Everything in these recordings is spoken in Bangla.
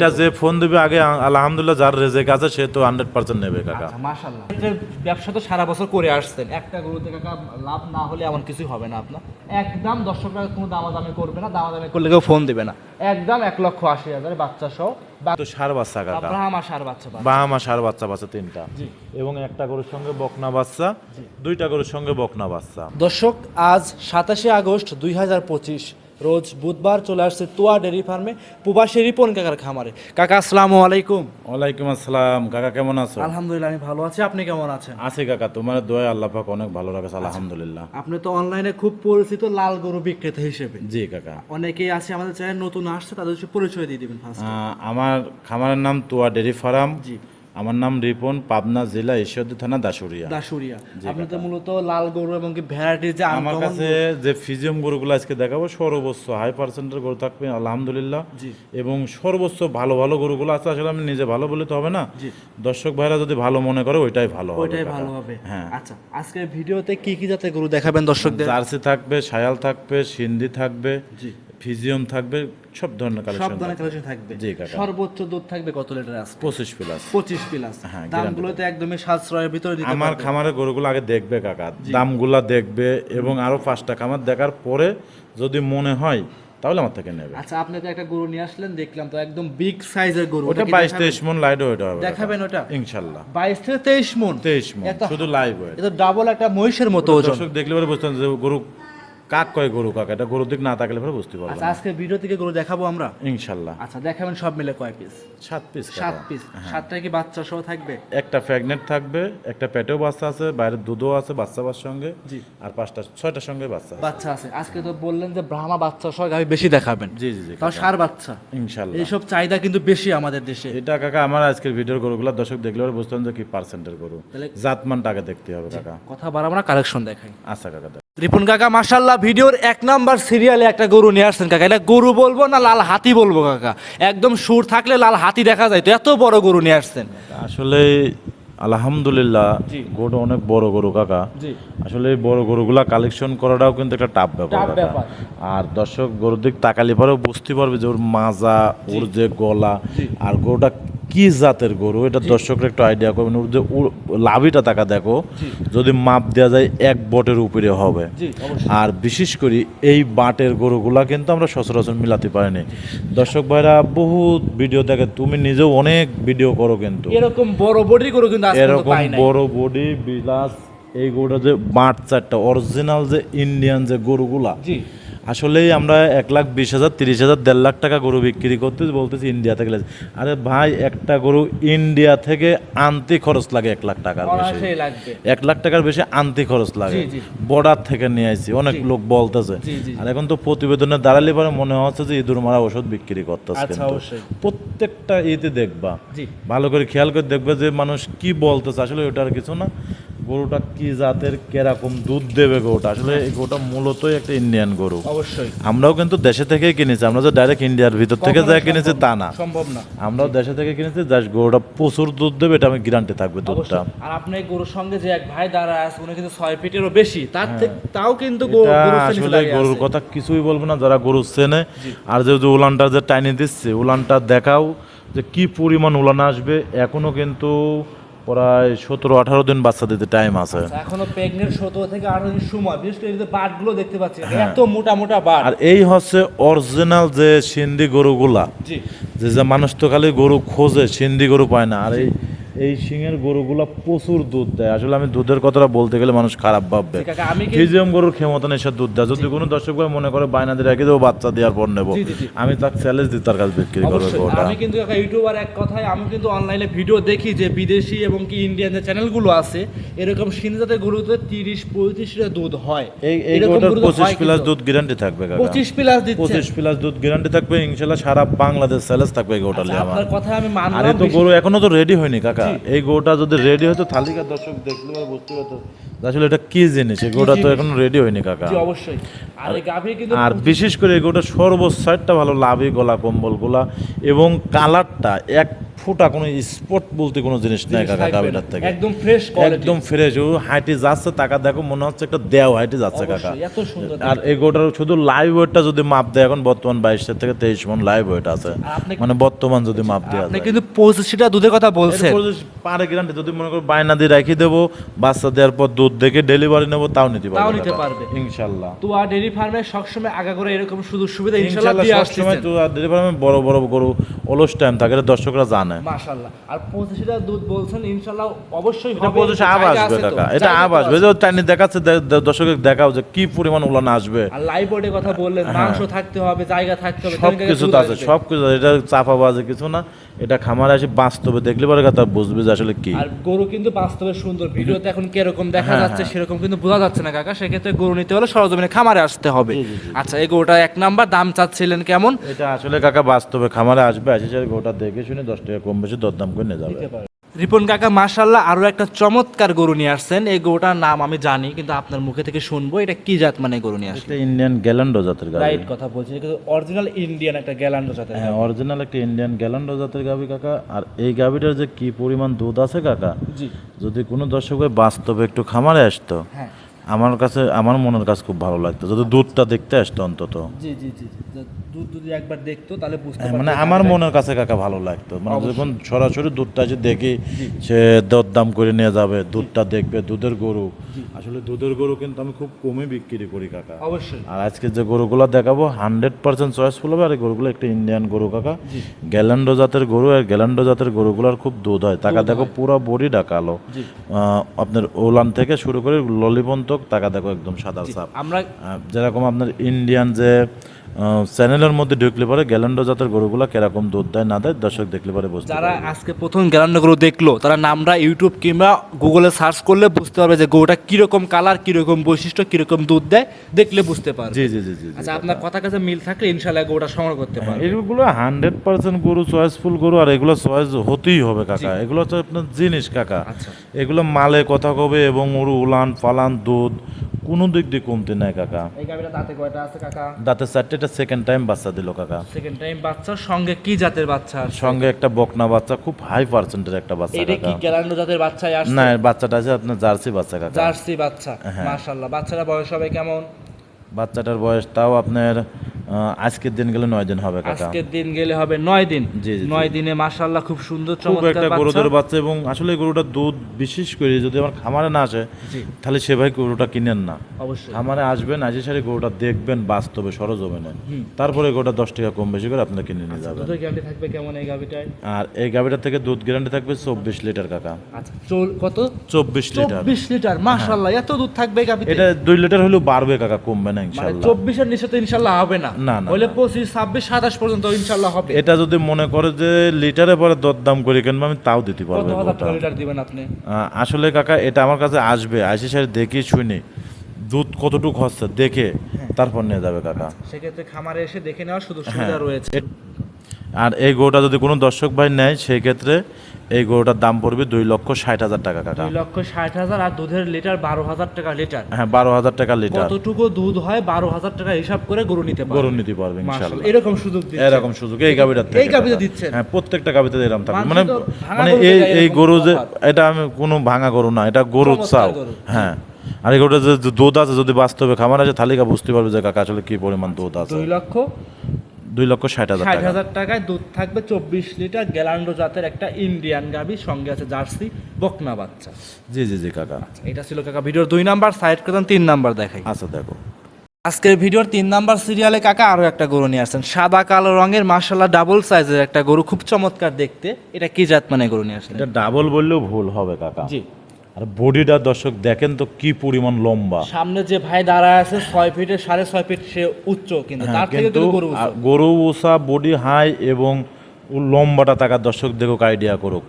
এটা যে ফোন দিবে আগে আলহামদুলিল্লাহ যার রেজেক আছে সে তো হান্ড্রেড পার্সেন্ট নেবে কাকা। আচ্ছা মাশাল্লাহ ব্যবসা তো সারা বছর করে আসছেন একটা গরুতে কাকা লাভ না হলে এমন কিছু হবে না আপনার। একদম দর্শকরা কোনো দামাদামি করবে না দামাদামি করলে কেউ ফোন দিবে না। একদম এক লক্ষ আশি হাজার বাচ্চা সহ তো সার বাচ্চা কাকা। আর সার বাচ্চা বাহামা সার বাচ্চা বাচ্চা তিনটা। এবং একটা গরুর সঙ্গে বকনা বাচ্চা দুইটা গরুর সঙ্গে বকনা বাচ্চা। দর্শক আজ সাতাশে আগস্ট দুই হাজার পঁচিশ। রোজ বুধবার চলে আসছে তোয়া ডেরি ফার্মে প্রবাসী রিপন কাকার খামারে। কাকা আসসালামু আলাইকুম। ওয়ালাইকুম আসসালাম। কাকা কেমন আছো? আলহামদুলিল্লাহ আমি ভালো আছি। আপনি কেমন আছেন? আছে কাকা তোমার দোয়া আল্লাহ পাক অনেক ভালো রাখে আলহামদুলিল্লাহ। আপনি তো অনলাইনে খুব পরিচিত লাল গরু বিক্রেতা হিসেবে। জি কাকা। অনেকেই আছে আমাদের চ্যানেল নতুন আসছে তাদের পরিচয় দিয়ে দিবেন আমার খামারের নাম তোয়া ডেরি ফার্ম। জি। আমার নাম রিপন পাবনা জেলা ঈশ্বরদী থানা দাসুরিয়া দাসুরিয়া আপনি তো মূলত লাল গরু এবং কি ভ্যারাইটি যে আমার কাছে যে ফিজিয়াম গরুগুলো আজকে দেখাবো সর্বোচ্চ হাই পার্সেন্টের গরু থাকবে আলহামদুলিল্লাহ। এবং সর্বোচ্চ ভালো ভালো গরুগুলো আছে আসলে আমি নিজে ভালো বলে তো হবে না। দর্শক ভাইরা যদি ভালো মনে করে ওইটাই ভালো হবে ওইটাই ভালো হবে। হ্যাঁ। আচ্ছা আজকের ভিডিওতে কি কি জাতের গরু দেখাবেন দর্শকদের? জার্সি থাকবে সায়াল থাকবে সিন্ধি থাকবে। জি। ফিজিয়াম থাকবে সব ধরনের কালেকশন সব ধরনের কালেকশন থাকবে। জি, কাকা। সর্বোচ্চ দুধ থাকবে কত লিটার আছে পঁচিশ প্লাস পঁচিশ প্লাস হ্যাঁ, দামগুলো তো একদমই সাশ্রয়ের ভিতরে দিতে আমার। খামারের গরুগুলো আগে দেখবে কাকা। দামগুলা দেখবে এবং আরও পাঁচটা খামার দেখার পরে যদি মনে হয় তাহলে আমার থেকে নেবে। আচ্ছা আপনি তো একটা গরু নিয়ে আসলেন দেখলাম তো একদম বিগ সাইজের গরু। ওটা কি বাইশ দেখাবেন? তেইশ মন লাইট ওইটা হবে দেখাবেন ওটা? ইনশাল্লাহ। বাইশ থেকে তেইশ মন? তেইশ মন শুধু লাইভ ওয়েট এটা ডাবল একটা মহিষের মতো ওজন। দর্শক দেখলে পরে বুঝতেন যে গরু কাক কয় গরু কাক? এটা গরুর দিক না তাকালে পরে বুঝতে পারলাম। আচ্ছা আজকে ভিডিও থেকে গরু দেখাবো আমরা? ইনশাল্লাহ। আচ্ছা দেখাবেন সব মিলে কয় পিস সাত পিস সাত পিস সাতটা কি বাচ্চা সহ থাকবে? একটা প্রেগনেন্ট থাকবে একটা পেটেও বাচ্চা আছে বাইরের দুধও আছে বাচ্চা বাচ্চার সঙ্গে। জি। আর পাঁচটা ছয়টার সঙ্গে বাচ্চা বাচ্চা আছে। আজকে তো বললেন যে ব্রাহ্মা বাচ্চা সহ গাভী বেশি দেখাবেন। জি জি জি তাও সার বাচ্চা। ইনশাল্লাহ। এইসব চাহিদা কিন্তু বেশি আমাদের দেশে। এটা কাকা আমার আজকের ভিডিওর গরুগুলো দর্শক দেখলে পরে বুঝতাম যে কি পার্সেন্টের গরু। জাতমানটা আগে দেখতে হবে কাকা। কথা বাড়াবো না কালেকশন দেখাই। আচ্ছা কাকা। রিপন কাকা মাশাল্লাহ ভিডিওর এক নাম্বার সিরিয়ালে একটা গরু নিয়ে আসছেন কাকা। এটা গরু বলব না লাল হাতি বলব কাকা। একদম সুর থাকলে লাল হাতি দেখা যায়। তো এত বড় গরু নিয়ে আসছেন। আসলে আলহামদুলিল্লাহ জি। গরুটা অনেক বড় গরু কাকা। আসলে এই বড় গরুগুলা কালেকশন করাটাও কিন্তু একটা টাফ ব্যাপার ব্যাপার। আর দর্শক গরুর দিক তাকালে পরেও বুঝতে পারবে যে ওর মাজা ওর যে গলা আর গরুটা কি জাতের গরু? এটা দর্শকরা একটু আইডিয়া করবেন। ওর যে লাভিটা তাকা দেখো যদি মাপ দেওয়া যায় এক বটের উপরে হবে। আর বিশেষ করে এই বাটের গরুগুলা কিন্তু আমরা সচরাচর মিলাতে পারিনি দর্শক ভাইরা বহুত ভিডিও দেখে তুমি নিজেও অনেক ভিডিও করো কিন্তু। এরকম বড় বডি গরু কিন্তু এরকম বড় বডি বিলাস এই গরুটা যে বাট চারটা অরিজিনাল যে ইন্ডিয়ান যে গরুগুলা আসলেই আমরা এক লাখ বিশ হাজার তিরিশ হাজার দেড় লাখ টাকা গরু বিক্রি করতে বলতেছি ইন্ডিয়া থেকে আরে ভাই একটা গরু ইন্ডিয়া থেকে আনতে খরচ লাগে এক লাখ টাকার বেশি। এক লাখ টাকার বেশি আনতে খরচ লাগে। জি, জি। বর্ডার থেকে নিয়ে আসছি অনেক লোক বলতেছে। আর এখন তো প্রতিবেদনে দাঁড়ালে পরে মনে হচ্ছে যে ইঁদুর মারা ওষুধ বিক্রি করতেছে আচ্ছা, কিন্তু। প্রত্যেকটা ইতে দেখবা। ভালো করে খেয়াল করে দেখবে যে মানুষ কি বলতেছে। আসলে ওটার কিছু না। গরুটা কি জাতের কেরকম দুধ দেবে গরুটা? আসলে এই গরুটা মূলতই একটা ইন্ডিয়ান গরু। অবশ্যই। আমরাও কিন্তু দেশে থেকেই কিনেছি আমরা যে ডাইরেক্ট ইন্ডিয়ার ভিতর থেকে যা কিনেছি তা না। সম্ভব না। আমরাও দেশে থেকে কিনেছি জাস্ট গরুটা প্রচুর দুধ দেবে এটা আমি গ্যারান্টি থাকবে দুধটা। আর আপনি গরুর সঙ্গে যে এক ভাই দাঁড়া আছে উনি কিন্তু ছয় ফিটেরও বেশি তার থেকে তাও কিন্তু আসলে গরুর কথা কিছুই বলব না যারা গরু চেনে। আর যে যে উলানটা যে টাইনি দিচ্ছে উলানটা দেখাও যে কি পরিমাণ উলান আসবে এখনও কিন্তু প্রায় সতেরো আঠারো দিন বাচ্চা দিতে টাইম আছে। আচ্ছা, এখনও প্রেগনেন্ট সতেরো থেকে আঠারো দিন সময় বিশেষ করে বাটগুলো দেখতে পাচ্ছি এত মোটা মোটা বাট আর এই হচ্ছে অরিজিনাল যে সিন্ধি গরুগুলা যে যে মানুষ তো খালি গরু খোঁজে সিন্ধি গরু পায় না। আর এই এই সিংয়ের গরুগুলা প্রচুর দুধ দেয়। আসলে আমি দুধের কথাটা বলতে গেলে মানুষ খারাপ ভাববে। ফিজিয়াম গরুর ক্ষমতা নেই সে দুধ দেয়। যদি কোনো দর্শক ভাই মনে করে বায়না দিয়ে রেখে দেবো বাচ্চা দেওয়ার পর নেব। আমি তার চ্যালেঞ্জ দিই তার কাছে বিক্রি করব আমি কিন্তু ইউটিউবার এক কথায় আমি কিন্তু অনলাইনে ভিডিও দেখি যে বিদেশি এবং কি ইন্ডিয়ান যে চ্যানেলগুলো আছে এরকম সিনজাতে গরুতে তিরিশ পঁয়ত্রিশ লিটার দুধ হয়। এই পঁচিশ প্লাস দুধ গ্যারান্টি থাকবে কাকা। পঁচিশ প্লাস দিচ্ছে। পঁচিশ প্লাস দুধ গ্যারান্টি থাকবে ইনশাল্লাহ সারা বাংলাদেশ চ্যালেঞ্জ থাকবে এই আচ্ছা, আমার। কথা আমি আর মানলাম এই তো গরু এখনও তো রেডি হয়নি কাকা। এই গোটা যদি রেডি হতো থালিকা দর্শক দেখলে বুঝতে পারতো। আসলে এটা কি জিনিস? গোটা তো এখন রেডি হয়নি কাকা। অবশ্যই। আর গাভী কিন্তু আর বিশেষ করে গোটা সর্বসাইডটা ভালো লাভি গলা কম্বলগুলা এবং কালারটা এক ফুটা কোনো স্পট বলতে কোনো জিনিস নাই কাকা গাবিটার থেকে। একদম ফ্রেশ একদম ফ্রেশ ও হাইটে যাচ্ছে টাকা দেখো মনে হচ্ছে একটা দেও হাইটে যাচ্ছে কাকা। এত সুন্দর আর এই গোটার শুধু লাইভ ওয়েটটা যদি মাপ দেয় এখন বর্তমান বাইশের থেকে তেইশ মন লাইভ ওয়েট আছে। মানে বর্তমান যদি মাপ দেওয়া আপনি কিন্তু পঁচিশটা দুধের কথা বলছেন। পারে গ্যারান্টি যদি মনে করো বায়না দিয়ে রেখে দেবো বাচ্চা দেওয়ার পর দুধ দেখে ডেলিভারি নেব তাও নিতে পারবে তাও নিতে পারবে। ইনশাল্লাহ। তো আর ডেরি ফার্মে সবসময় আগা করে এরকম সুযোগ সুবিধা ইনশাল্লাহ দিয়ে সবসময় আসতেছেন তো আর ডেলিভারি বড় বড় গরু অলস টাইম থাকে দর্শকরা জানে। মাশাআল্লাহ আর পঁচিশটা দুধ বলছেন ইনশাল্লাহ অবশ্যই এটা হবে পঁচিশে আব জায়গা আসবে কাকা এটা আবাস। আছে। যে দেখাচ্ছে দর্শকের দেখাও যে কি পরিমাণ উলান আসবে। আর লাইভ বোর্ডের কথা বললেন মাংস থাকতে হবে জায়গা থাকতে হবে সব কিছু তো আছে। সব কিছু। এটা চাপাবাজি কিছু না। এটা খামার আসে বাস্তবে দেখলে পরে কথা বুঝবে যে আসলে কি। আর গরু কিন্তু বাস্তবে সুন্দর ভিডিওতে এখন কীরকম দেখা হ্যাঁ, যাচ্ছে সেরকম কিন্তু বোঝা যাচ্ছে না কাকা সেক্ষেত্রে গরু নিতে হলে সরজমিনে খামারে আসতে হবে। আচ্ছা এই গরুটা এক নাম্বার দাম চাচ্ছিলেন কেমন? এটা আসলে কাকা বাস্তবে খামারে আসবে আসে গরুটা গোটা দেখে শুনে দশ টাকা কম বেশি দরদাম করে নিয়ে যাবে। রিপন কাকা মাসাল্লাহ আরও একটা চমৎকার গরু নিয়ে আসছেন। এই গরুটার নাম আমি জানি কিন্তু আপনার মুখে থেকে শুনব এটা কি জাত মানে গরু নিয়ে আসছে ইন্ডিয়ান গ্যালান্ডো জাতের গাড়ি রাইট কথা বলছি কিন্তু অরিজিনাল ইন্ডিয়ান একটা গ্যালান্ডো জাতের হ্যাঁ অরিজিনাল একটা ইন্ডিয়ান গ্যালান্ডো জাতের গাভি কাকা। আর এই গাভিটার যে কি পরিমাণ দুধ আছে কাকা? জি। যদি কোনো দর্শকের বাস্তবে একটু খামারে আসতো হ্যাঁ। আমার কাছে আমার মনের কাছে খুব ভালো লাগতো। যদি দুধটা দেখতে আসতো অন্তত। জি জি জি জি। দুধ যদি একবার দেখতো তাহলে বুঝতে হ্যাঁ, মানে আমার মনের কাছে কাকা ভালো লাগতো। মানে যখন সরাসরি দুধটা যে দেখি সে দরদাম করে নিয়ে যাবে দুধটা দেখবে দুধের গরু। আসলে দুধের গরু কিন্তু আমি খুব কমই বিক্রি করি কাকা। অবশ্যই। আর আজকে যে গরুগুলো দেখাবো হান্ড্রেড পার্সেন্ট চয়েসফুল হবে। আর এই গরুগুলো একটা ইন্ডিয়ান গরু কাকা। গ্যালান্ডো জাতের গরু আর গ্যালান্ডো জাতের গরুগুলোর খুব দুধ হয়। টাকা দেখো পুরো বডি ডাকালো আপনার ওলান থেকে শুরু করে ললিপন্তক টাকা দেখো একদম সাদা সাপ আমরা যেরকম আপনার ইন্ডিয়ান যে চ্যানেলের মধ্যে ঢুকলে পরে গ্যালান্ডো জাতের গরুগুলো কীরকম দুধ দেয় না দেয় দর্শক দেখলে পরে বুঝতে যারা। আজকে প্রথম গ্যালান্ডো গরু দেখল তারা নামটা ইউটিউব কিংবা গুগলে সার্চ করলে বুঝতে পারবে যে গরুটা কীরকম কালার কীরকম বৈশিষ্ট্য কীরকম দুধ দেয় দেখলে বুঝতে পারবে। জি জি জি জি। আচ্ছা আপনার কথা কাছে মিল থাকলে ইনশাল্লাহ গরুটা সংগ্রহ করতে পারবে। এগুলো হান্ড্রেড পার্সেন্ট গরু চয়েসফুল গরু আর এগুলো চয়েস হতেই হবে কাকা। এগুলো হচ্ছে আপনার জিনিস কাকা। আচ্ছা। এগুলো মালে কথা কবে এবং ওর উলান পালান দুধ কোনো দিক দিয়ে কমতে নাই কাকা। দাঁতে কয়টা সেকেন্ড টাইম বাচ্চা দিল কাকা। সেকেন্ড টাইম বাচ্চা সঙ্গে কি জাতের বাচ্চা সঙ্গে একটা বকনা বাচ্চা খুব হাই পার্সেন্টের একটা বাচ্চা এটা কি গ্যালান্ডো জাতের বাচ্চাই আসছে? না বাচ্চাটা আছে আপনার জার্সি বাচ্চা কাকা। জার্সি বাচ্চা হ্যাঁ। মাশাআল্লাহ। বাচ্চাটার বয়স হবে কেমন? বাচ্চাটার বয়স তাও আপনার আজকের দিন গেলে নয় দিন হবে কাকা। আজকের দিন গেলে হবে নয় দিন। জি। নয় দিনে মাশাআল্লাহ খুব সুন্দর চমৎকার একটা গরুদের বাচ্চা এবং আসলে এই গরুটার দুধ বিশেষ করে যদি আমার খামারে না আসে তাহলে সে ভাই গরুটা কিনেন না। অবশ্যই। খামারে আসবেন আজকে সারি গরুটা দেখবেন বাস্তবে সরজমিনে। হুম। তারপরে গরুটা দশ টাকা কম বেশি করে আপনার কিনে নিয়ে যাবেন। দুধের গ্যারান্টি থাকবে কেমন এই গাবিটায় আর এই গাভিটা থেকে দুধ গ্যারান্টি থাকবে চব্বিশ লিটার কাকা। আচ্ছা কত? চব্বিশ লিটার। চব্বিশ লিটার মাশাআল্লাহ এত দুধ থাকবে গাবিতে এটা দুই লিটার হলেও বাড়বে কাকা কমবে না মানে ইনশাল্লাহ চব্বিশের নিচে তো ইনশাল্লাহ হবে না। না, না, না। পঁচিশ ছাব্বিশ সাতাশ পর্যন্ত ইনশাল্লাহ হবে। এটা যদি মনে করে যে লিটারে পরে দরদাম করি কেন আমি তাও দিতে পারব লিটার দিবেন আপনি? আসলে কাকা এটা আমার কাছে আসবে। আসে সারি দেখি শুনি। দুধ কতটুকু হচ্ছে দেখে হ্যাঁ। তারপর নিয়ে যাবে কাকা। সেক্ষেত্রে খামারে এসে দেখে নেওয়ার সুযোগ সুবিধা রয়েছে। আর এই গরুটা যদি কোনো দর্শক ভাই নেয় সেই ক্ষেত্রে এই গরুটার দাম পড়বে দুই লক্ষ ষাট হাজার টাকা কাকা। দুই লক্ষ ষাট হাজার আর দুধের লিটার বারো হাজার টাকা লিটার। হ্যাঁ বারো হাজার টাকা লিটার। কতটুকু দুধ হয় বারো হাজার টাকা হিসাব করে গরু নিতে পারবে। গরু নিতে পারবে ইনশাল্লাহ এরকম সুযোগ দিচ্ছে এরকম সুযোগ এই গাবিটার থেকে এই কাকা। দিচ্ছেন? হ্যাঁ প্রত্যেকটা গাবিতে এরকম মানুষ মানে মানে এই এই গরু যে এটা আমি কোনো ভাঙা গরু না এটা গরুর চাও হ্যাঁ। আর এই গরুটা যে দুধ আছে যদি বাস্তবে খামার আছে তাহলে বুঝতে পারবে যে কাকা আসলে কি পরিমাণ দুধ আছে? দুই লক্ষ দুই লক্ষ ষাট হাজার ষাট হাজার টাকায় দুধ থাকবে চব্বিশ লিটার গ্যালান্ডো জাতের একটা ইন্ডিয়ান গাভী সঙ্গে আছে জার্সি বকনা বাচ্চা। জি জি জি কাকা। এটা ছিল কাকা ভিডিওর দুই নাম্বার সাইড করতাম তিন নাম্বার দেখাই। আচ্ছা দেখো। আজকের ভিডিওর তিন নাম্বার সিরিয়ালে কাকা আরও একটা গরু নিয়ে আসছেন। সাদা কালো রঙের মার্শাল্লাহ ডাবল সাইজের একটা গরু খুব চমৎকার দেখতে। এটা কি জাত মানে গরু নিয়ে আসলেন? এটা ডাবল বললেও ভুল হবে কাকা। জি। আর বডিটা দর্শক দেখেন তো কি পরিমাণ লম্বা। সামনে যে ভাই দাঁড়ায় আছে ছয় ফিটে সাড়ে ছয় ফিট সে উচ্চ কিন্তু হ্যাঁ, তার থেকে গরু উষা বডি হাই এবং লম্বাটা টাকার দর্শক দেখুক আইডিয়া করুক।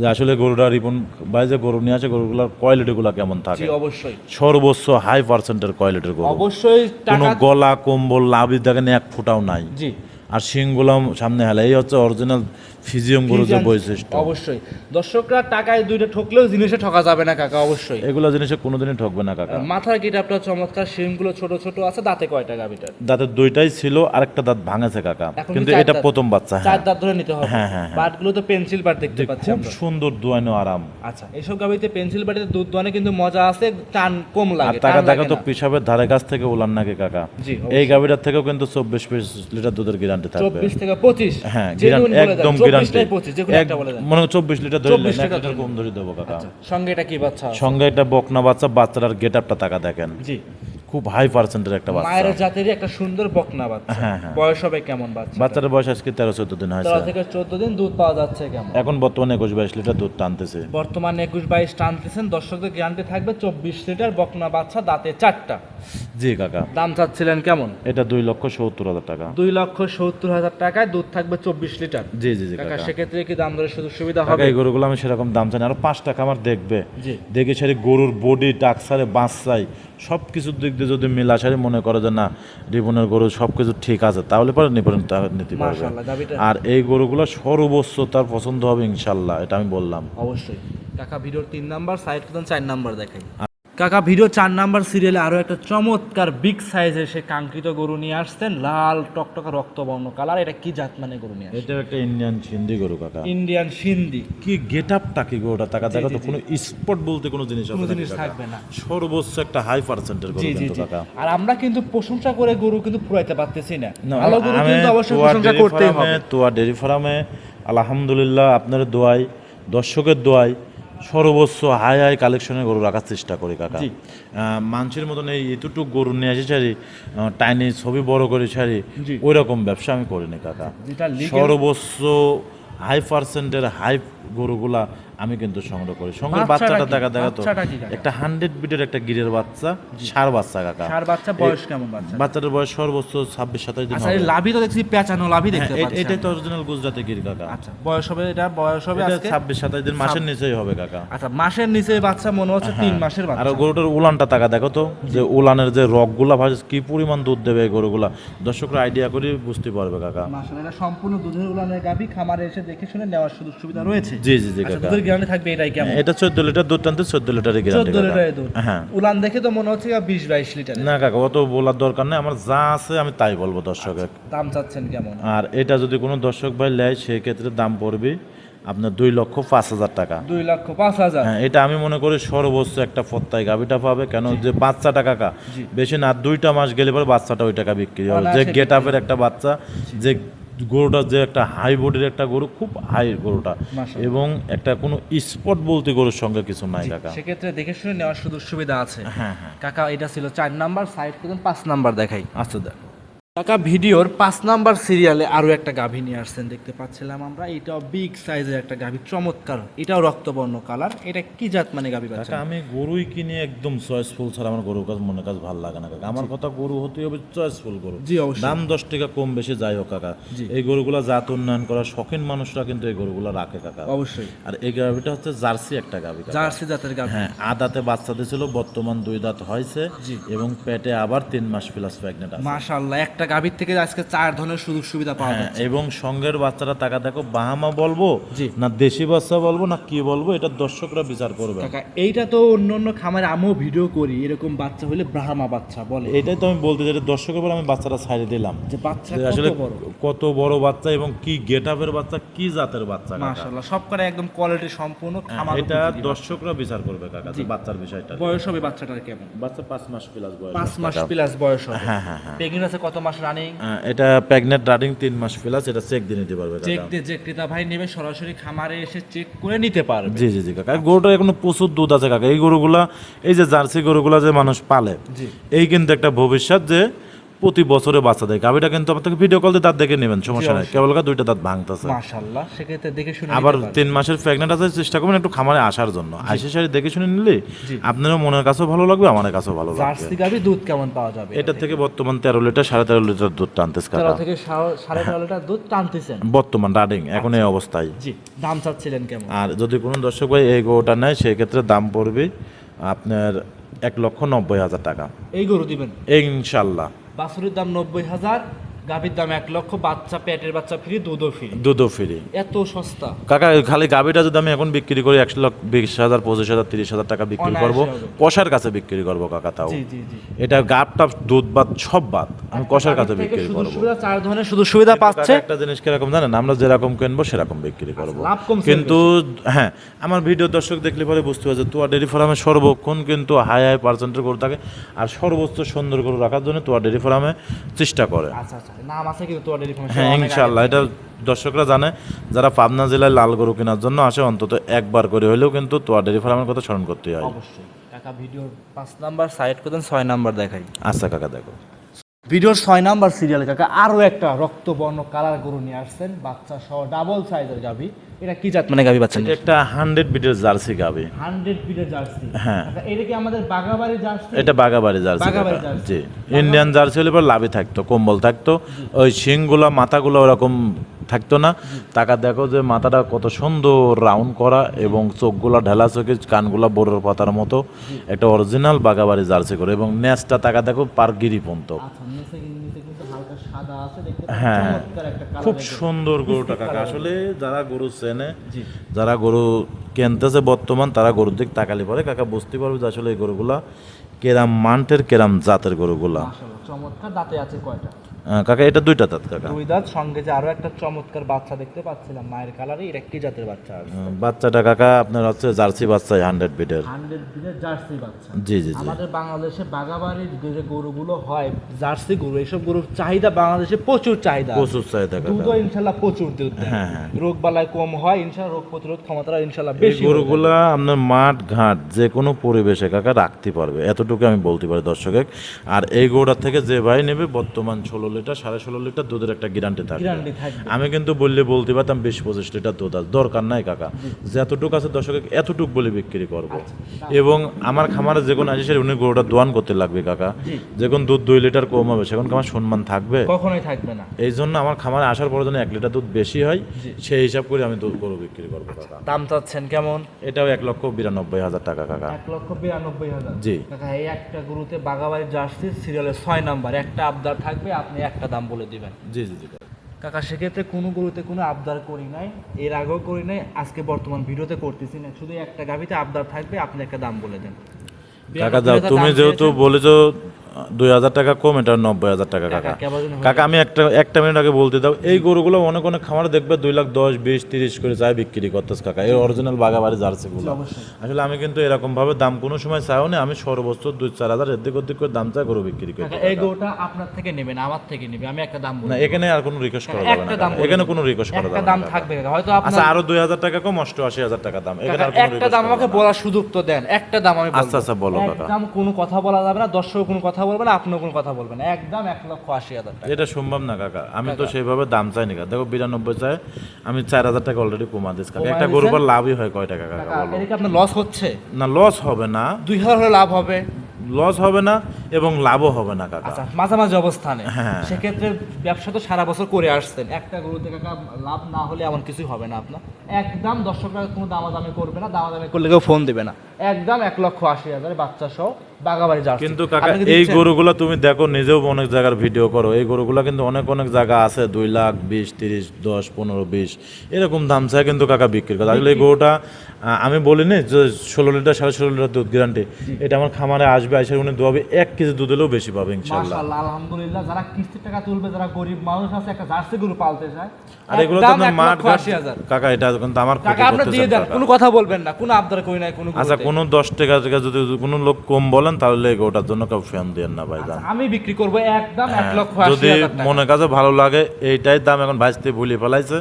যে আসলে গরুটা রিপন ভাই যে গরু নিয়ে আসে গরুগুলোর কোয়ালিটিগুলো কেমন থাকে? অবশ্যই। সর্বোচ্চ হাই পার্সেন্টের কোয়ালিটির গরু। অবশ্যই কোনো গলা কম্বল লাভ দেখেন এক ফুটাও নাই। জি। আর শিংগুলো সামনে হেলে এই হচ্ছে অরিজিনাল ফিজিয়াম গরু যে বৈশিষ্ট্য। অবশ্যই। দর্শকরা টাকায় দুইটা ঠকলেও জিনিসে ঠকা যাবে না কাকা অবশ্যই। এগুলো জিনিসে কোনোদিনই ঠকবে না কাকা। মাথার গিট আপনার চমৎকার শিমগুলো ছোট ছোট আছে দাঁতে কয়টা গাবিটার দাঁতের দুইটাই ছিল আরেকটা দাঁত ভাঙেছে কাকা। কিন্তু এটা প্রথম বাচ্চা চার হ্যাঁ। দাঁত ধরে নিতে হবে। হ্যাঁ, হ্যাঁ, হ্যাঁ। বাটগুলো তো পেন্সিল বাট দেখতে পাচ্ছি খুব সুন্দর দুয়ানো আরাম। আচ্ছা এইসব গাবিতে পেন্সিল বাটিতে দুধ দোয়ানে কিন্তু মজা আছে টান কম লাগে টাকা লাগে তো না। পিসাবের ধারে কাছ থেকে উলান নাকি কাকা? জি, এই গাভিটার থেকেও কিন্তু চব্বিশ পিস লিটার দুধের গ্যারান্টি থাকবে। চব্বিশ থেকে পঁচিশ হ্যাঁ একদম 24 গ্যারান্টি টাই 25, যে কোনো একটা বলে দেন। মনে হয় চব্বিশ লিটার ধরে 24 নেন, এক লিটার লিটার কম ধরে দেবো কাকা। সঙ্গে এটা কি বাচ্চা সঙ্গে একটা বকনা বাচ্চা বাচ্চাটার গেট আপটা টাকা দেখেন। জি। খুব হাই পার্সেন্টের একটা মায়ের জাতেরই একটা সুন্দর বকনা বাচ্চা। হ্যাঁ। বয়স হবে কেমন বাচ্চা বাচ্চাটার বয়স আজকে তেরো চোদ্দ দিন হয়েছে। থেকে চোদ্দ দিন দুধ পাওয়া যাচ্ছে কেমন? এখন বর্তমানে একুশ বাইশ লিটার দুধ টানতেছে। বর্তমানে একুশ বাইশ টানতেছেন। দর্শকদের গ্যারান্টি থাকবে চব্বিশ লিটার বকনা বাচ্চা দাঁতে চারটা। জি কাকা। দাম চাচ্ছিলেন কেমন? এটা দুই লক্ষ সত্তর হাজার টাকা। দুই লক্ষ সত্তর হাজার টাকায় দুধ থাকবে চব্বিশ লিটার। জি জি জি কাকা সেক্ষেত্রে কি দাম দরের সুযোগ সুবিধা হবে? এই গরুগুলো আমি সেরকম দাম চাই আরও পাঁচ টাকা আমার দেখবে। দেখে সারি গরুর বডি টাকসারে বাঁচাই সব কিছুর দিক দিয়ে যদি মিলা সারি মনে করে যে না রিবনের গরু সব কিছু ঠিক আছে তাহলে পরে নিতে পারবে। আর এই গরুগুলো সর্বোচ্চ তার পছন্দ হবে ইনশাল্লাহ এটা আমি বললাম। অবশ্যই। কাকা ভিডিওর তিন নাম্বার সাইড চার নাম্বার দেখাই। কাকা ভিডিও চার নাম্বার সিরিয়ালে আরও একটা চমৎকার বিগ সাইজের সে কাঙ্ক্ষিত গরু নিয়ে আসছেন। লাল টকটকা রক্তবর্ণ কালার এটা কি জাত মানে গরু নিয়ে এটা একটা ইন্ডিয়ান সিন্ধি গরু কাকা। ইন্ডিয়ান সিন্ধি। কি গেট আপ কি গরুটা টাকা দেখা তো কোনো স্পট বলতে কোনো জিনিস কোনো জিনিস থাকবে না। সর্বোচ্চ একটা হাই পার্সেন্টের গরু কিন্তু কাকা। আর আমরা কিন্তু প্রশংসা করে গরু কিন্তু পুরাইতে পারতেছি না। ভালো গরু কিন্তু অবশ্যই প্রশংসা করতেই হবে। তোয়া ডেরি ফার্মে আলহামদুলিল্লাহ আপনার দোয়াই দর্শকের দোয়াই সর্বোচ্চ হাই হাই কালেকশনের গরু রাখার চেষ্টা করি কাকা। মানুষের মতন এই এতটুকু গরু নিয়ে আসে ছাড়ি টাইনি ছবি বড় করে ছাড়ি ওই রকম ব্যবসা আমি করিনি কাকা। সর্বস্ব সর্বোচ্চ হাই পার্সেন্টের হাই গরুগুলা আমি কিন্তু সংগ্রহ করি। সঙ্গে বাচ্চাটা দেখা দেখা তো? একটা হান্ড্রেড বিটের একটা গিরের বাচ্চা সার বাচ্চা কাকা। সার বাচ্চা বয়স কেমন বাচ্চা? বাচ্চাটার বয়স সর্বোচ্চ ছাব্বিশ সাতাশ দিন আচ্ছা লাভি তো দেখছি পেঁচানো লাভি দেখতে হ্যাঁ, পাচ্ছি এটাই তো অরিজিনাল গুজরাটি গির কাকা। আচ্ছা বয়স হবে এটা বয়স হবে আজকে? ছাব্বিশ সাতাশ দিন মাসের নিচেই হবে কাকা। আচ্ছা মাসের নিচে বাচ্চা মনে হচ্ছে তিন মাসের আর গরুটার উলানটা টাকা দেখো তো যে উলানের যে রকগুলা ভাজ কি পরিমাণ দুধ দেবে এই গরুগুলা। দর্শকরা আইডিয়া করে বুঝতে পারবে কাকা। মাশাআল্লাহ সম্পূর্ণ দুধের উলানের গাভী খামারে এসে দেখে শুনে নেওয়ার সুযোগ সুবিধা রয়েছে। জি জি জি আচ্ছা কাকা। দুধের থাকবে এটাই কেমন? এটা চোদ্দ লিটার দুধ টানতে চোদ্দ গ্যারান্টি চোদ্দ লিটারের দুধ? হ্যাঁ। উলান দেখে তো মনে হচ্ছে বিশ বাইশ লিটার না কাকা অত বলার দরকার নেই আমার যা আছে আমি তাই বলব দর্শকের দাম চাচ্ছেন কেমন? আর এটা যদি কোনো দর্শক ভাই নেয় সেক্ষেত্রে দাম পড়বে আপনার দুই লক্ষ পাঁচ হাজার টাকা। দুই লক্ষ পাঁচ হাজার? হ্যাঁ এটা আমি মনে করি সর্বোচ্চ একটা ফত্তায় গাভিটা পাবে কেন যে বাচ্চা টাকা জি। বেশি না দুইটা মাস গেলে পরে বাচ্চাটা ওই টাকা বিক্রি হবে। যে গেট আপের একটা বাচ্চা যে গরুটা যে একটা হাই বডির একটা গরু খুব হাই গরুটা। এবং একটা কোনো স্পট বলতে গরুর সঙ্গে কিছু নাই কাকা। সেক্ষেত্রে দেখে শুনে নেওয়ার সুযোগ সুবিধা আছে। হ্যাঁ হ্যাঁ। কাকা এটা ছিল চার নাম্বার সাইড করুন পাঁচ নাম্বার দেখাই। আচ্ছা দেখ। কাকা ভিডিওর পাঁচ নাম্বার সিরিয়ালে আরও একটা গাভী নিয়ে আসছেন দেখতে পাচ্ছিলাম আমরা। এটাও বিগ সাইজের একটা গাভী চমৎকার। এটাও রক্তবর্ণ কালার এটা কি জাত মানে গাভী বাচ্চা? আমি গরুই কিনে একদম চয়েসফুল ছাড়া। আমার গরুর কাছে মনে কাজ ভালো লাগে না কাকা। আমার কথা গরু হতে হবে চয়েসফুল গরু। জি, অবশ্যই। দাম দশ টাকা কম বেশি যাই হোক কাকা। এই গরুগুলা জাত উন্নয়ন করা শখিন মানুষরা কিন্তু এই গরুগুলা রাখে কাকা। অবশ্যই। আর এই গাভিটা হচ্ছে জার্সি একটা গাভি। জার্সি জাতের গাভী। হ্যাঁ আদাতে বাচ্চা দিয়েছিল বর্তমান দুই দাঁত হয়েছে। এবং পেটে আবার তিন মাস প্লাস প্রেগনেন্ট আছে। মাশাআল্লাহ একটা গাভীর থেকে আজকে চার ধরনের সুযোগ সুবিধা পাওয়া হ্যাঁ, যাচ্ছে। এবং সঙ্গের বাচ্চারা টাকা দেখো বাহামা বলব না দেশি বাচ্চা বলব না কি বলব এটা দর্শকরা বিচার করবে। এইটা তো অন্য অন্য খামারে আমিও ভিডিও করি এরকম বাচ্চা হলে ব্রাহ্মা বাচ্চা বলে। এটাই তো আমি বলতে চাই দর্শকের পর আমি বাচ্চাটা ছাড়িয়ে দিলাম। যে বাচ্চা আসলে কত বড় বাচ্চা এবং কি গেট আপের বাচ্চা কি জাতের বাচ্চা? মাশাআল্লাহ সব করে একদম কোয়ালিটি সম্পূর্ণ হ্যাঁ, খামার এটা দর্শকরা বিচার করবে কাকা বাচ্চার বিষয়টা। বয়স হবে বাচ্চাটার কেমন? বাচ্চা পাঁচ মাস প্লাস বয়স পাঁচ মাস প্লাস বয়স হবে। হ্যাঁ হ্যাঁ হ্যাঁ। প্রেগনেন্ট কত মাস রানিং এটা প্রেগনেন্ট রানিং তিন মাস প্লাস এটা চেক দিয়ে নিতে পারবে চেক দিয়ে যে ক্রেতা ভাই নেবে সরাসরি খামারে এসে চেক করে নিতে পারবে। জি জি জি কাকা। গরুটা এখনও প্রচুর দুধ আছে কাকা। এই গরুগুলা এই যে জার্সি গরুগুলা যে মানুষ পালে এই কিন্তু একটা ভবিষ্যৎ যে প্রতি বছরে বাচ্চা দেয় গাভিটা কিন্তু আপনাকে ভিডিও কল দিয়ে দাঁত দেখে নেবেন সমস্যা নেই। কেবল দুইটা দাঁত ভাঙতেছে। মাশাআল্লাহ সেক্ষেত্রে দেখে শুনে আবার তিন মাসের প্রেগনেন্ট আছে চেষ্টা করবেন একটু খামারে আসার জন্য। আইসে সারি দেখে শুনে নিলে আপনারও মনের কাছেও ভালো লাগবে আমার কাছেও ভালো লাগবে। জার্সি গাভি দুধ কেমন পাওয়া যাবে এটা থেকে বর্তমান তেরো লিটার সাড়ে তেরো লিটার দুধ টানতেছে তেরো কাকা থেকে সাড়ে- সাড়ে তেরো লিটার দুধ টানতেছেন? বর্তমান রানিং এখন এই অবস্থায়। জি দাম চাচ্ছিলেন কেমন? আর যদি কোনো দর্শক ভাই এই গরুটা নেয় সেক্ষেত্রে দাম পড়বে আপনার এক লক্ষ নব্বই হাজার টাকা। এই গরু দিবেন? ইনশাল্লাহ বাছুরের দাম নব্বই হাজার। গাভীর দাম এক লক্ষ বাচ্চা পেটের বাচ্চা ফ্রি দুধও ফ্রি। দুধও ফ্রি। এত সস্তা। কাকা খালি গাভিটা যদি আমি এখন বিক্রি করি একশো লাখ বিশ হাজার পঁচিশ হাজার তিরিশ হাজার টাকা বিক্রি করব। কষার কাছে বিক্রি করব কাকা তাও। এটা গাপ টাপ দুধ বাদ সব বাদ। আমি কষার কাছে বিক্রি করব। চার ধরনের সুযোগ সুবিধা পাচ্ছে। একটা জিনিস কীরকম জানেন? আমরা যেরকম কিনবো সেরকম বিক্রি করব। লাভ কিন্তু হ্যাঁ আমার ভিডিও দর্শক দেখলে পরে বুঝতে পারছে তোয়া ডেরি ফার্মে সর্বক্ষণ কিন্তু হাই হাই পার্সেন্টের গরু থাকে। আর সর্বোচ্চ সুন্দর গরু রাখার জন্য তোয়া ডেরি ফার্মে চেষ্টা করে। আচ্ছা আচ্ছা। নাম আছে কিন্তু তোয়াডের ডেরি হ্যাঁ ইনশাল্লাহ এটা দর্শকরা জানে যারা পাবনা জেলায় লাল গরু কেনার জন্য আসে অন্তত একবার করে হলেও কিন্তু তোয়া ডেরি ফার্মের কথা স্মরণ করতে হয়। অবশ্যই। কাকা ভিডিওর পাঁচ নাম্বার সাইড করে ছয় নাম্বার দেখাই। আচ্ছা কাকা দেখো। ভিডিওর ছয় নাম্বার সিরিয়াল কাকা আরও একটা রক্তবর্ণ কালার গরু নিয়ে আসছেন বাচ্চা সহ ডাবল সাইজের গাভী। এটা কি জাত মানে গাভী বাচ্চা এটা একটা হান্ড্রেড বিটের জার্সি গাভি। হান্ড্রেড বিডের জার্সি হ্যাঁ। এটা কি আমাদের বাগাবাড়ি জার্সি এটা বাগাবাড়ি। জার্সি। জি। ইন্ডিয়ান জার্সি হলে পর লাভে থাকতো কম্বল থাকতো। ওই শিংগুলো মাথাগুলো ওরকম থাকতো না। তাকা দেখো যে মাথাটা কত সুন্দর রাউন্ড করা এবং চোখগুলা ঢেলা চোখে কানগুলা বড়োর পাতার মতো একটা অরিজিনাল বাগাবাড়ি জার্সি করে এবং নেচটা তাকা দেখো পার গিরি পর্যন্ত। আচ্ছা হ্যাঁ। খুব সুন্দর গরুটা কাকা। আসলে যারা গরু চেনে যারা গরু কেনতেছে বর্তমান তারা গরুর দিক তাকালে পরে কাকা বুঝতে পারবে যে আসলে এই গরুগুলা কেরাম মান্টের কেরাম জাতের গরুগুলা। চমৎকার দাঁতে আছে কয়টা? কাকা এটা দুইটা দাঁত কাকা। দুই দাঁত সঙ্গে যে আরও একটা চমৎকার বাচ্চা দেখতে পাচ্ছিলাম মায়ের কালারে এটা কি জাতের বাচ্চা বাচ্চাটা কাকা আপনার হচ্ছে জার্সি বাচ্চা হান্ড্রেড বিটের হান্ড্রেড দিনের জার্সি বাচ্চা। জি জি জি। আমাদের বাংলাদেশে বাগাবাড়ির যে গরুগুলো হয় জার্সি গরু এইসব গরুর চাহিদা বাংলাদেশে প্রচুর চাহিদা প্রচুর চাহিদা কাকা। দুধও ইনশাল্লাহ প্রচুর দুধ হ্যাঁ, হ্যাঁ। রোগ বালায় কম হয় ইনশাল্লাহ রোগ প্রতিরোধ ক্ষমতা ইনশাল্লাহ এই বেশি গরুগুলা আপনার মাঠ ঘাট যে কোনো পরিবেশে কাকা রাখতে পারবে। এতটুকু আমি বলতে পারি দর্শকের। আর এই গরুটার থেকে যে ভাই নেবে বর্তমান ষোলো লিটার সাড়ে ষোলো লিটার দুধের একটা গ্যারান্টি থাকবে। আমি কিন্তু বললে বলতে পারতাম বিশ পঁচিশ লিটার দুধ আছে। দরকার নাই কাকা। যতটুকু আছে দর্শকের এতটুক বলে বিক্রি করব। এবং আমার খামারে যে কোনো আসে উনি গরুটা দোয়ান করতে লাগবে কাকা। জি। যখন দুধ দুই লিটার কম হবে সেখন আমার সম্মান থাকবে? কখনোই থাকবে না। এই জন্য আমার খামারে আসার পর যেন এক লিটার দুধ বেশি হয় সেই হিসাব করে আমি দুধ গরু বিক্রি করব কাকা। দাম চাচ্ছেন কেমন? এটাও এক লক্ষ বিরানব্বই হাজার টাকা কাকা। এক লক্ষ বিরানব্বই হাজার। জি। কাকা এই একটা গরুতে বাগাবাড়ির জার্সি সিরিয়ালের ছয় নাম্বার একটা আবদার থাকবে আপনি একটা দাম বলে দিবেন। জি জি জি কাকা সেক্ষেত্রে কোনো গরুতে কোনো আবদার করি নাই এর আগেও করি নাই আজকে বর্তমান ভিডিওতে করতেছি না। শুধু একটা গাভিতে আবদার থাকবে আপনি একটা দাম বলে দেন। কাকা তুমি যেহেতু বলেছ দুই হাজার টাকা কম এটা নব্বই হাজার টাকা কাকা কাকা। আমি একটা একটা মিনিট আগে বলতে দাও এই গরুগুলো অনেক অনেক খামারে দেখবে দুই লাখ দশ বিশ তিরিশ করে চাই বিক্রি করতেছে কাকা। এই অরিজিনাল বাগাবাড়ি জার্সি গুলো আসলে আমি কিন্তু এরকম ভাবে দাম কোনো সময় চাইও না আমি সর্বোচ্চ দুই চার হাজার এদিক ওদিক করে দাম চাই গরু বিক্রি করি এই গরুটা আপনার থেকে নেবেন আমার থেকে নেবে আমি একটা দাম না এখানে আর কোনো রিকোয়েস্ট করা যাবে না দাম এখানে কোনো রিকোয়েস্ট করা যাবে দাম। থাকবে হয়তো আচ্ছা আরও দুই হাজার টাকা কম অষ্টআশি হাজার টাকা দাম। এখানে আর কোনো একটা দাম আমাকে বলার সুযোগ তো দেন একটা দাম আমি আচ্ছা, আচ্ছা, বলো কাকা। একদম কোনো কথা বলা যাবে না দর্শক কোনো কথা বলবে বলবেন আপনিও কোনো কথা বলবেন একদম এক লক্ষ আশি হাজার টাকা। এটা সম্ভব না কাকা। আমি তো সেইভাবে দাম চাই না কাকা। দেখো বিরানব্বই চাই আমি চার হাজার টাকা অলরেডি কমা দিচ্ছি কাকা। একটা গরু পর লাভই হয় কয় টাকা কাকা বলো? আপনার লস হচ্ছে? না লস হবে না। দুই হাজার হলে লাভ হবে। লস হবে না এবং লাভও হবে না কাকা। আচ্ছা মাঝামাঝি অবস্থানে। হ্যাঁ। সেক্ষেত্রে ব্যবসা তো সারা বছর করে আসছেন। একটা গরুতে কাকা লাভ না হলে এমন কিছুই হবে না আপনার। একদম দর্শকরা কোনো দামাদামি করবে না দামাদামি করলে কেউ ফোন দেবে না। একদম এক লক্ষ আশি হাজার বাচ্চা সহ বাগাবাড়ি যাচ্ছে। কিন্তু কাকা এই গরুগুলো তুমি দেখো নিজেও অনেক জায়গার ভিডিও করো। এই গরুগুলো কিন্তু অনেক অনেক জায়গা আছে দুই লাখ বিশ তিরিশ দশ পনেরো বিশ। এরকম দাম চাই কিন্তু কাকা বিক্রি করে আসলে এই গরুটা আমি বলিনি যে ষোলো লিটার সাড়ে ষোলো লিটার দুধ গ্যারান্টি এটা আমার খামারে আসবে আসে উনি দোয়াবে এক কেজি দুধ হলেও বেশি পাবে ইনশাল্লাহ। আলহামদুলিল্লাহ যারা কিস্তির টাকা তুলবে যারা গরিব মানুষ আছে একটা জার্সি গরু পালতে চায়। আর এগুলো তো মাঠ কাকা এটা কিন্তু আমার টাকা আপনি দিয়ে দেন কোনো কথা বলবেন না কোনো আবদার করি নাই কোনো আচ্ছা কোনো দশ টাকা যদি কোনো লোক কম বলেন তাহলে এই গরুটার জন্য কেউ ফ্যান দেন না ভাই দাম আমি বিক্রি করব একদম এক লক্ষ হ্যাঁ, যদি মনে কাছে ভালো লাগে এইটাই দাম এখন ভাজতে ভুলে ফেলাইছে।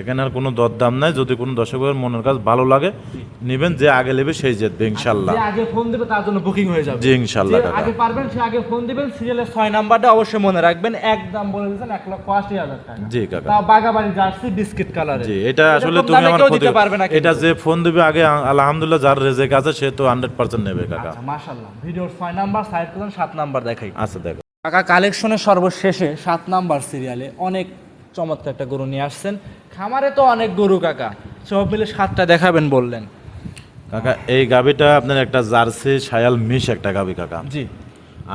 এখানে আর কোনো দর দাম নাই যদি কোনো দর্শকের মনের কাছে ভালো লাগে নিবেন যে আগে নেবে সেই জিতবে ইনশাল্লাহ যে আগে ফোন দেবে তার জন্য বুকিং হয়ে যাবে। জি ইনশাল্লাহ আগে পারবেন সে আগে ফোন দিবেন সিরিয়ালের ছয় নাম্বারটা অবশ্যই মনে রাখবেন একদম বলে দিয়েছেন এক লক্ষ আশি হাজার টাকা। জি কাকা। তা বাগাবাড়ি জার্সি বিস্কিট কালারে জি এটা আসলে তুমি আমার ক্ষতি দিতে পারবে না এটা যে ফোন দিবে আগে আলহামদুলিল্লাহ যার রেজেক আছে সে তো হান্ড্রেড পার্সেন্ট নেবে কাকা। আচ্ছা মাশাআল্লাহ ভিডিওর ছয় নাম্বার সাইড করুন সাত নাম্বার দেখাই। আচ্ছা দেখো। কাকা কালেকশনের সর্বশেষে সাত নাম্বার সিরিয়ালে অনেক চমৎকার একটা গরু নিয়ে আসছেন। খামারে তো অনেক গরু কাকা। সব মিলে সাতটা দেখাবেন বললেন। কাকা এই গাবিটা আপনার একটা জার্সি সায়াল মিশ একটা গাবি কাকা। জি।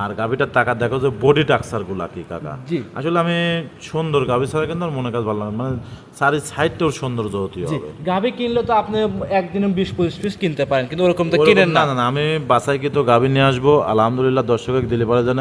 আর গাভিটার টাকা দেখো যে বডি টাক্সারগুলা কি কাকা আসলে আমি সুন্দর গাভি ছাড়া কিন্তু মনে কাজ ভালো লাগে। মানে চারি সাইডটাও সৌন্দর্য হতে হবে গাভি কিনলে তো আপনি একদিনে বিশ পঁচিশ পিস কিনতে পারেন কিন্তু ওরকম তো কিনেন না না আমি বাসায় কি তো গাভি নিয়ে আসব আলহামদুলিল্লাহ দর্শক দিলে পারে যেন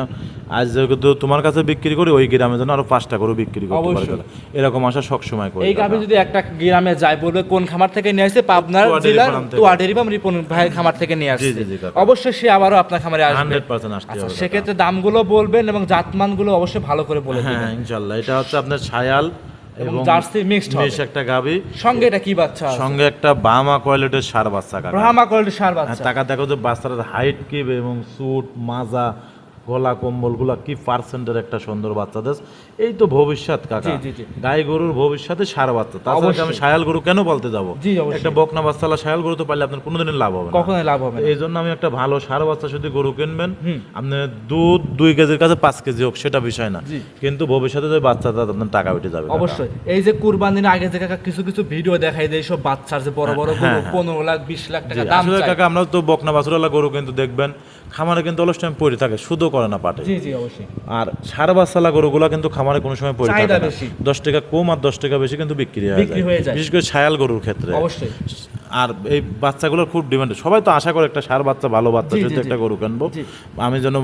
আজ যেহেতু তোমার কাছে বিক্রি করি ওই গ্রামে যেন আরও পাঁচটা করে বিক্রি করতে পারে। এরকম আশা সবসময় করি এই গাভি যদি একটা গ্রামে যায় বলবে কোন খামার থেকে নিয়ে আসছে পাবনার জেলার থেকে। টুয়াডেরি বা রিপন ভাইয়ের খামার থেকে নিয়ে আসছে জি, জি, কাকা। অবশ্যই সে আবারও আপনার খামারে আসবে 100% আসতে আচ্ছা হবে। সেক্ষেত্রে দামগুলো বলবেন এবং জাতমানগুলো অবশ্যই ভালো করে বলে হ্যাঁ ইনশাল্লাহ। এটা হচ্ছে আপনার ছায়াল এবং জার্সি মিক্সড। মিক্স একটা গাবি সঙ্গে এটা কি বাচ্চা সঙ্গে একটা বামা কোয়ালিটির সার বাচ্চা কাকা ব্রাহ্মা কোয়ালিটির সার বাচ্চা। টাকা দেখো যে বাচ্চাটার হাইট কি এবং সুট মাজা গলা কম্বলগুলা কি পার্সেন্টের একটা সুন্দর বাচ্চা দেশ এই তো ভবিষ্যৎ কাকা। গাই গরুর ভবিষ্যতে সার বাচ্চা। তাছাড়া আমি। সায়াল গরু কেন বলতে যাব? একটা বকনা বাচ্চালা সায়াল গরু তো পারলে আপনার কোনোদিনই লাভ হবে না। কখনোই লাভ হবে এই জন্য আমি একটা ভালো সার বাচ্চা যদি গরু কিনবেন আপনি দুধ দুই কেজির কাছে পাঁচ কেজি হোক সেটা বিষয় না। কিন্তু ভবিষ্যতে যে বাচ্চাটা আপনার টাকা উঠে যাবে অবশ্যই। এই যে কুরবানির আগে থেকে কিছু কিছু ভিডিও দেখাই দেয় সব বাচ্চার যে বড় বড় গরু পনেরো লাখ বিশ লাখ টাকা দাম কাকা আমরা তো বকনা বাছুরওয়ালা গরু কিন্তু দেখবেন খামারে কিন্তু অলস টাইম পড়ে থাকে শুধু করে না পাটে। জি জি অবশ্যই। আর সার গরুগুলা কিন্তু খামারে কোনো সময় পড়ে থাকে না। দশ টাকা কম আর দশ টাকা বেশি কিন্তু বিক্রি হয়ে বিক্রি যায়। হয়ে যায়। বিশেষ করে ছায়াল গরুর ক্ষেত্রে। অবশ্যই। আর এই বাচ্চাগুলোর খুব ডিমান্ড সবাই তো আশা করে একটা সার বাচ্চা ভালো বাচ্চা যদি একটা গরু কিনবো। আমি যেন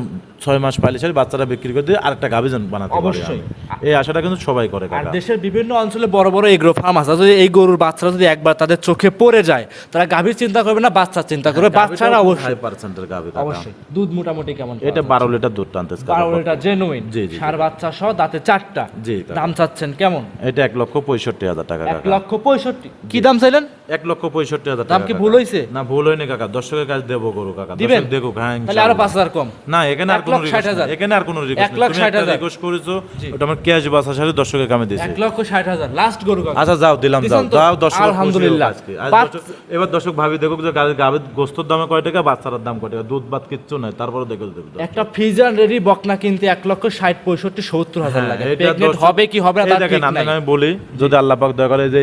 ছয় মাস পাইলে সেই বাচ্চাটা বিক্রি করে দিয়ে আরেকটা গাভি যেন বানাতে পারি অবশ্যই। এই আশাটা কিন্তু সবাই করে আর দেশের বিভিন্ন অঞ্চলে বড় বড় এগ্রো ফার্ম আছে। যদি এই গরুর বাচ্চারা যদি একবার তাদের চোখে পড়ে যায় তারা গাভীর চিন্তা করবে না বাচ্চার চিন্তা করবে। বাচ্চারা অবশ্যই। পার্সেন্টের গাভি অবশ্যই। দুধ মোটামুটি কেমন এটা বারো লিটার দুধ টানতে বারো লিটার জেনুইন সার বাচ্চা সহ দাঁতে চারটা। জি, দাম চাচ্ছেন কেমন? এটা এক লক্ষ পঁয়ষট্টি হাজার টাকা এক লক্ষ পঁয়ষট্টি। কি দাম চাইলেন? এক লক্ষ পঁয়ষট্টি হাজার দাম টাকা কি ভুল হইছে? না ভুল হয়নি কাকা। দর্শকের কাছে দেবো গরু কাকা। দিবেন? দেখুক হ্যাঁ তাহলে আরও পাঁচ হাজার কম। না এখানে আর কোনো হাজার। এখানে আর কোনো রিকোয়েস্ট এক লক্ষ ষাট হাজার। রিকোয়েস্ট করেছ ওটা আমার ক্যাশ বাসা দর্শকের কামে দিয়েছি। এক লক্ষ ষাট হাজার। লাস্ট গরু কাকা। আচ্ছা যাও দিলাম যাও। যাও দর্শক আলহামদুলিল্লাহ। এবার দর্শক ভাবি দেখুক যে গাড়ির গাভীর গোস্তর দামে কয় টাকা বাচ্চার দাম কয় টাকা। দুধ ভাত কিচ্ছু নাই তারপরে দেখে একটা ফ্রিজার রেডি বকনা কিনতে এক লক্ষ ষাট পঁয়ষট্টি সত্তর হাজার লাগে। হ্যাঁ, দর্শক- হবে কি হবে না আমি বলি যদি আল্লাহ পাক দয়া করে যে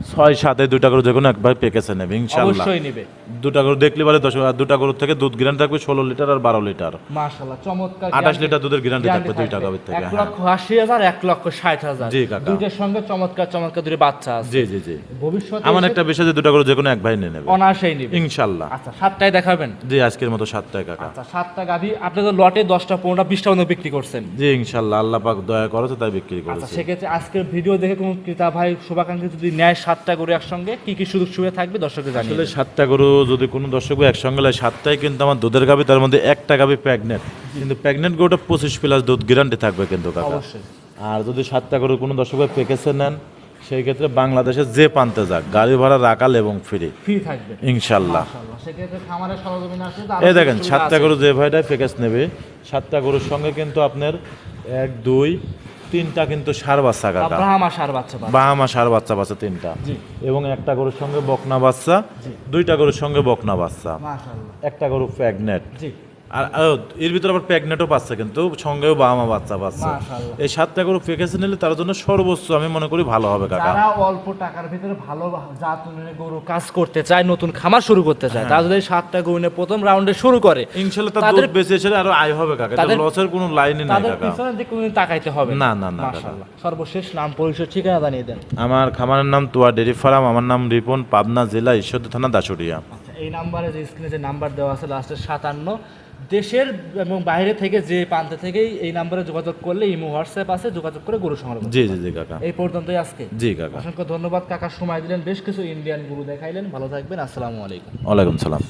ছয় সাতে দুইটা করে যে কোনো একবার পেকেছে নেবে ইনশাল্লাহ। নিবে। দুটা গরু দেখলে বলে দশ আর দুটা গরুর থেকে দুধ গ্রান্ট থাকবে ষোলো লিটার আর বারো লিটার। মাশাআল্লাহ চমৎকার আঠাশ লিটার দুধের গ্যারান্টি থাকবে থাকবে। গাভীর থেকে এক হ্যাঁ। লক্ষ আশি হাজার এক লক্ষ ষাট হাজার। জি, কাকা। দুইটার সঙ্গে চমৎকার চমৎকার দুটো বাচ্চা আছে। জি জি জি। ভবিষ্যতে আমার একটা বিষয় যে দুটা গরু যে কোনো এক ভাই নিয়ে নেবে। অনায়াসেই নিবে। ইনশাল্লাহ। আচ্ছা সাতটায় দেখাবেন? জি আজকের মতো সাতটায় কাকা। আচ্ছা সাতটা গাভি আপনি তো লটে দশটা পনেরোটা বিশটা মতো বিক্রি করছেন। জি ইনশাল্লাহ আল্লাহ পাক দয়া করেছে তাই বিক্রি আচ্ছা করেছে সেক্ষেত্রে আজকের ভিডিও দেখে কোনো ক্রেতা ভাই শুভাকাঙ্ক্ষী যদি নেয় সাতটা গরু একসঙ্গে কি কি সুযোগ সুবিধা থাকবে দর্শকদের জানিয়ে আসলে সাতটা গরু যদি কোনো দর্শক একসঙ্গে লাগে সাতটাই কিন্তু আমার দুধের গাবি তার মধ্যে একটা গাবি প্রেগনেন্ট কিন্তু প্রেগনেন্ট গরুটা পঁচিশ প্লাস দুধ গ্যারান্টি থাকবে কিন্তু কাকা। আর যদি সাতটা গরু কোনো দর্শক প্যাকেজে নেন সেই ক্ষেত্রে বাংলাদেশে যে পান্তে যাক গাড়ি ভাড়া রাখাল এবং ফ্রি ফ্রি থাকবে। ইনশাল্লাহ। এই দেখেন সাতটা। গরু যে ভাইটা প্যাকেজ নেবে সাতটা গরুর সঙ্গে কিন্তু আপনার এক দুই তিনটা কিন্তু সার বাচ্চা কাকা। বাহামা সার বাচ্চা বাহামা সার বাচ্চা বাচ্চা তিনটা। এবং একটা গরুর সঙ্গে বকনা বাচ্চা দুইটা গরুর সঙ্গে বকনা বাচ্চা। একটা গরু প্রেগনেট জি। আর এর ভিতরে আবার কিন্তু সঙ্গেও বাবা বাচ্চা পাচ্ছে। এই সাতটা প্যাকেজ নিলে তার জন্য সর্বোচ্চ আমি মনে করি ভালো হবে কাকা। যারা অল্প টাকার ভিতরে ভালো জাত গরু কাজ করতে চায় নতুন খামার শুরু করতে চায় তারা যদি সাতটা গরু নিয়ে প্রথম রাউন্ডে শুরু করে তার দুধ বেঁচে এসে আরও আয় হবে কাকা। তাদের- লসের কোনো লাইনই নাই কাকা। পিছনে দিকে কোনোদিন তাকাইতে হবে। না, না, না, মাশাআল্লাহ। সর্বশেষ নাম পরিচয় ঠিকানা জানিয়ে দেন। আমার খামারের নাম তুয়া ডেরি ফার্ম আমার নাম রিপন পাবনা জেলা ঈশ্বরদী থানা দাসুরিয়া। আচ্ছা এই নাম্বারে যে স্ক্রিনে যে নাম্বার দেওয়া আছে লাস্টের সাতান্ন দেশের এবং বাইরে থেকে যে প্রান্ত থেকেই এই নাম্বারে যোগাযোগ করলে ইমো হোয়াটসঅ্যাপ আছে যোগাযোগ করে গরু সংগ্রহ জি জি জি কাকা। এই পর্যন্তই আজকে। জি কাকা। অসংখ্য ধন্যবাদ কাকা। সময় দিলেন বেশ কিছু ইন্ডিয়ান গুরু দেখাইলেন। ভালো থাকবেন। আসসালামু আলাইকুম। ওয়ালাইকুম সালাম।